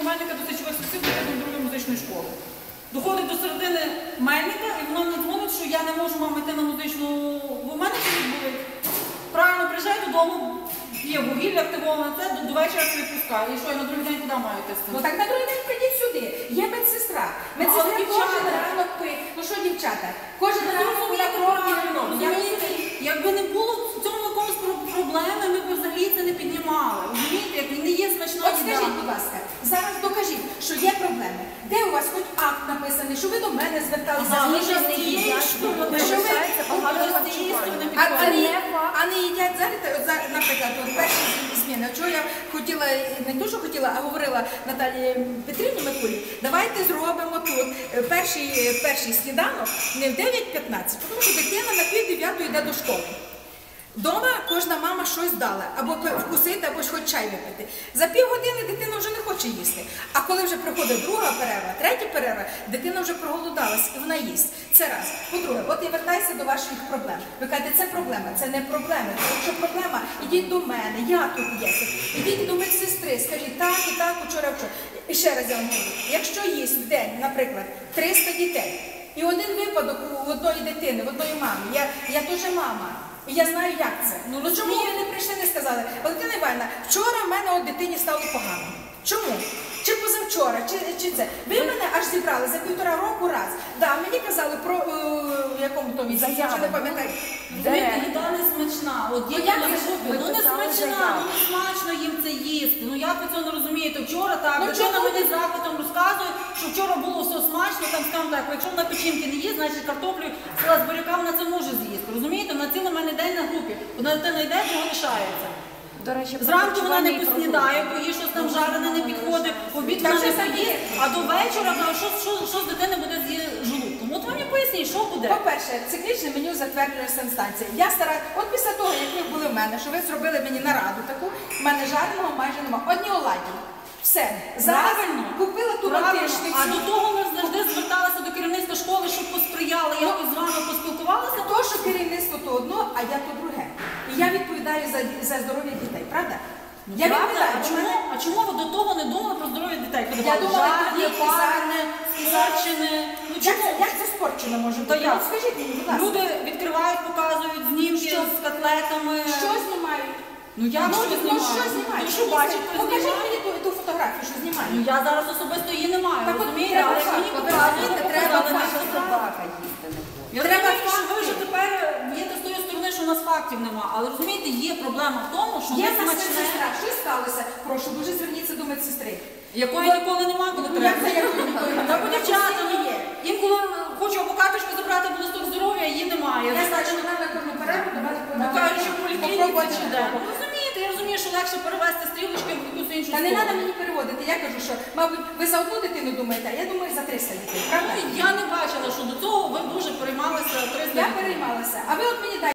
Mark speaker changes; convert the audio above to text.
Speaker 1: у Мельника до сечових сусідів до другої музичної школи. Доходить до середини Мельника, і вона мені дзвонить, що я не можу мам йти на музичну, бо в мене це відбулить. Правильно, приїжджаю додому, є вугілля активоване, це до, до вечора це відпускаю. І що, я на другий день куди маю з?
Speaker 2: Ну так на другий день прийдіть сюди. Є медсестра. Медсестра
Speaker 1: Але дівчата-
Speaker 2: кожен ранок пить. Ну що, дівчата? Кожен
Speaker 1: Ви
Speaker 2: ранок
Speaker 1: розумієте
Speaker 2: на крові.
Speaker 1: правильно, розумієте? Якби не було в цьому якомусь про- проблеми, ми б взагалі це не піднімали. Розумієте, як не є смачна
Speaker 2: От скажіть, будь ласка, зараз докажіть, що є проблеми. Де у вас хоч акт написаний, що ви до мене зверталися?
Speaker 1: Ага, ви ж
Speaker 2: не їдять, що ви- А, а, не, а не їдять зараз, наприклад, от перші зміни. Чого я хотіла, не то, що хотіла, а говорила Наталії Петрівні Микулі, давайте зробимо тут е, перший, перший сніданок не в 9.15, тому що дитина на пів дев'ятої йде до школи. Дома кожна мама щось дала, або вкусити, або хоч чай випити. За півгодини дитина вже не хоче їсти. А коли вже приходить друга перерва, третя перерва, дитина вже проголодалась і вона їсть. Це раз. По-друге, от і вертайся до ваших проблем. Ви кажете, це проблема, це не проблема. Якщо проблема, ідіть до мене, я тут є. Ідіть до медсестри, скажіть так і так, вчора вчора. І ще раз я вам говорю, якщо їсть в день, наприклад, 300 дітей, і один випадок у одної дитини, в одної мами, я, я теж мама. І я знаю, як це. Ну, ну чому ви не прийшли, не сказали? Валентина Івановна, вчора в мене от дитині стало погано. Чому? Чи позавчора, чи, чи це? Ви мене аж зібрали за півтора року раз. Да, мені казали про е, якому то місці, чи не пам'ятаю.
Speaker 1: Ви їда не смачна. От я
Speaker 2: ви ж
Speaker 1: групі, ну не смачна,
Speaker 2: заяву?
Speaker 1: ну не смачно їм це їсти. Ну як ви це не розумієте? Вчора так,
Speaker 2: Ну,
Speaker 1: дитина мені з запитом розказує, що вчора було все смачно, там скажімо так, якщо вона печінки не їсть, значить картоплю з буряка вона це може з'їсти. Розумієте? Вона цілий мене день на групі. Вона дитина йде, чого лишається.
Speaker 3: До речі,
Speaker 1: Зранку вона не поснідає, бо їй щось там жарене не підходить, обід вона не
Speaker 2: самі.
Speaker 1: а до вечора що, що, що з дитини буде з її желудком. От мені поясніть, що буде.
Speaker 2: По-перше, циклічне меню затверджує санстанція. Я стара, от після того, як ви були в мене, що ви зробили мені нараду таку, в мене жареного майже нема. Одні оладі. Все. Зараз
Speaker 1: Правильно.
Speaker 2: купила ту
Speaker 1: Правильно. А до того ми завжди зверталися до керівництва школи, щоб посприяли, якось з вами поспілкувалися.
Speaker 2: То, що керівництво то одно, а я то друге. Я відповідаю за, за здоров'я дітей, правда? я
Speaker 1: Правда?
Speaker 2: відповідаю.
Speaker 1: а,
Speaker 2: бо
Speaker 1: чому,
Speaker 2: мене-
Speaker 1: а чому ви до того не думали про здоров'я дітей? Коли
Speaker 2: Я думала,
Speaker 1: жарне,
Speaker 2: тоді,
Speaker 1: парне,
Speaker 2: і
Speaker 1: Ну
Speaker 2: Як,
Speaker 1: чому?
Speaker 2: це- як це спорчено може бути?
Speaker 1: як?
Speaker 2: От Скажіть мені, будь ласка.
Speaker 1: Люди відкривають, показують знімки
Speaker 2: Що?
Speaker 1: з котлетами.
Speaker 2: Що знімають?
Speaker 1: Ну як
Speaker 2: ну,
Speaker 1: що
Speaker 2: ну,
Speaker 1: знімають?
Speaker 2: що знімають?
Speaker 1: Ну що бачить,
Speaker 2: Покажіть
Speaker 1: знімає?
Speaker 2: мені ту, ту фотографію, що знімають.
Speaker 1: Ну я зараз особисто її не маю,
Speaker 2: Так от
Speaker 1: розумієте?
Speaker 2: треба
Speaker 1: Але мені
Speaker 2: факт,
Speaker 1: показують, то
Speaker 2: треба
Speaker 1: показали
Speaker 2: факт.
Speaker 1: наша собака. Я
Speaker 2: Треба
Speaker 1: розумію, що ви
Speaker 2: факти.
Speaker 1: вже тепер б'єте з тої сторони, що у нас фактів нема. Але розумієте, є проблема в тому, що
Speaker 2: Є в нас медсестра. Що сталося? Прошу, дуже зверніться до медсестри.
Speaker 1: якої ніколи немає, коли
Speaker 2: Ну,
Speaker 1: треба.
Speaker 2: як це, якої ніколи?
Speaker 1: Та по дівчата, ну, інколи хочу або карточку забрати, або листок здоров'я, її немає.
Speaker 2: Я знаю, що вона на кожну перерву до мене
Speaker 1: Ну, кажуть, що в поліклініці чи де. Ну, розумієте, я розумію, що легше перевести стрілочки в якусь іншу
Speaker 2: Та не
Speaker 1: сторону.
Speaker 2: треба мені переводити. Я кажу, що, мабуть, ви за одну дитину думаєте, а я думаю за 300 дітей, правда?
Speaker 1: Ну, Я не бачила, що до цього ви дуже переймалися 300
Speaker 2: Я переймалася. А ви от мені дайте.